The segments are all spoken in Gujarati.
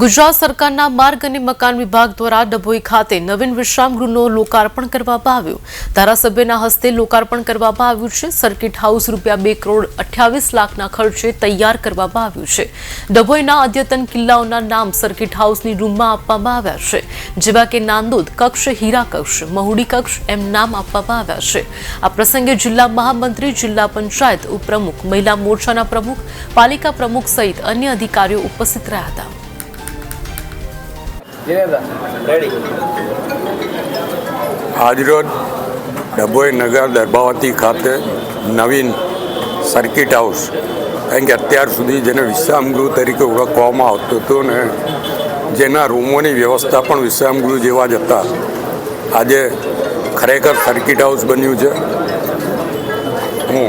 ગુજરાત સરકારના માર્ગ અને મકાન વિભાગ દ્વારા ડભોઈ ખાતે નવીન વિશ્રામગૃહનું લોકાર્પણ કરવામાં આવ્યું. ધારાસભ્યના હસ્તે લોકાર્પણ કરવામાં આવ્યું છે. સર્કિટ હાઉસ રૂપિયા બે કરોડ અઠ્યાવીસ લાખના ખર્ચે તૈયાર કરવામાં આવ્યું છે. ડભોઈના અદ્યતન કિલ્લાઓના નામ સર્કિટ હાઉસની રૂમમાં આપવામાં આવ્યા છે. જેવા કે નાંદોદ કક્ષ, હીરા કક્ષ, મહુડી કક્ષ એમ નામ આપવામાં આવ્યા છે. આ પ્રસંગે જિલ્લા મહામંત્રી, જિલ્લા પંચાયત ઉપપ્રમુખ, મહિલા મોરચાના પ્રમુખ, પાલિકા પ્રમુખ સહિત અન્ય અધિકારીઓ ઉપસ્થિત રહ્યા હતા. આજરોજ ડભોઈ નગર દર્ભાવતી ખાતે નવીન સર્કિટ હાઉસ. કારણ કે અત્યાર સુધી જેને વિશ્રામગૃહ તરીકે ઓળખવામાં આવતું હતું ને જેના રૂમોની વ્યવસ્થા પણ વિશ્રામગૃહ જેવા જ હતા. આજે ખરેખર સર્કિટ હાઉસ બન્યું છે. હું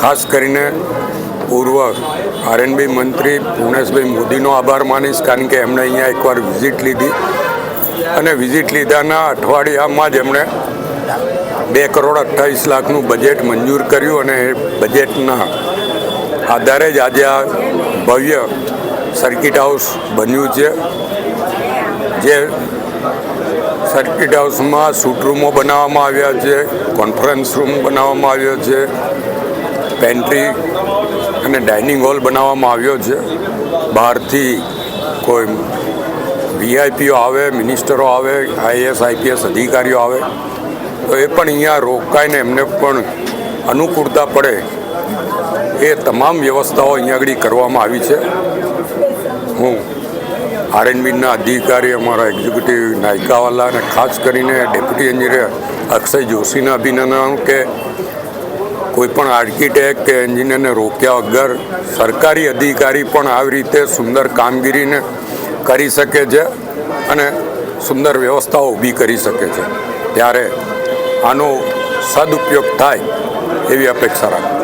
ખાસ કરીને પૂર્વ આરએનબી મંત્રી પૂર્ણેશભાઈ મોદીનો આભાર માનીશ કારણ કે એમણે અહીંયા એકવાર વિઝિટ લીધી. અને વિઝિટ લીધાના અઠવાડિયામાં જ એમણે બે કરોડ અઠ્ઠાવીસ લાખનું બજેટ મંજૂર કર્યું અને એ બજેટના આધારે જ આજે આ ભવ્ય સર્કિટ હાઉસ બન્યું છે. જે સર્કિટ હાઉસમાં સૂટ રૂમો બનાવવામાં આવ્યા છે, કોન્ફરન્સ રૂમ બનાવવામાં આવ્યો છે. પેન્ટ્રી અને ડાઇનિંગ હોલ બનાવવામાં આવ્યો છે. બહારથી કોઈ વીઆઈપીઓ આવે, મિનિસ્ટરો આવે આઈએસ આઈપીએસ અધિકારીઓ આવે, તો એ પણ અહીંયા રોકાઈને એમને પણ અનુકૂળતા પડે એ તમામ વ્યવસ્થાઓ અહીંયા આગળ કરવામાં આવી છે. હું આરએનબીના અધિકારી, અમારા એક્ઝિક્યુટિવ નાયકાવાલા અને ખાસ કરીને ડેપ્યુટી એન્જિનિયર અક્ષય જોશીને અભિનંદન કે કોઈ પણ આર્કિટેક્ટ કે એન્જિનિયરને રોક્યા વગર સરકારી અધિકારી પણ આવી રીતે સુંદર કામગીરીને કરી શકે છે અને સુંદર વ્યવસ્થાઓ ઊભી કરી શકે છે. ત્યારે આનો સદુપયોગ થાય એવી અપેક્ષા રાખું.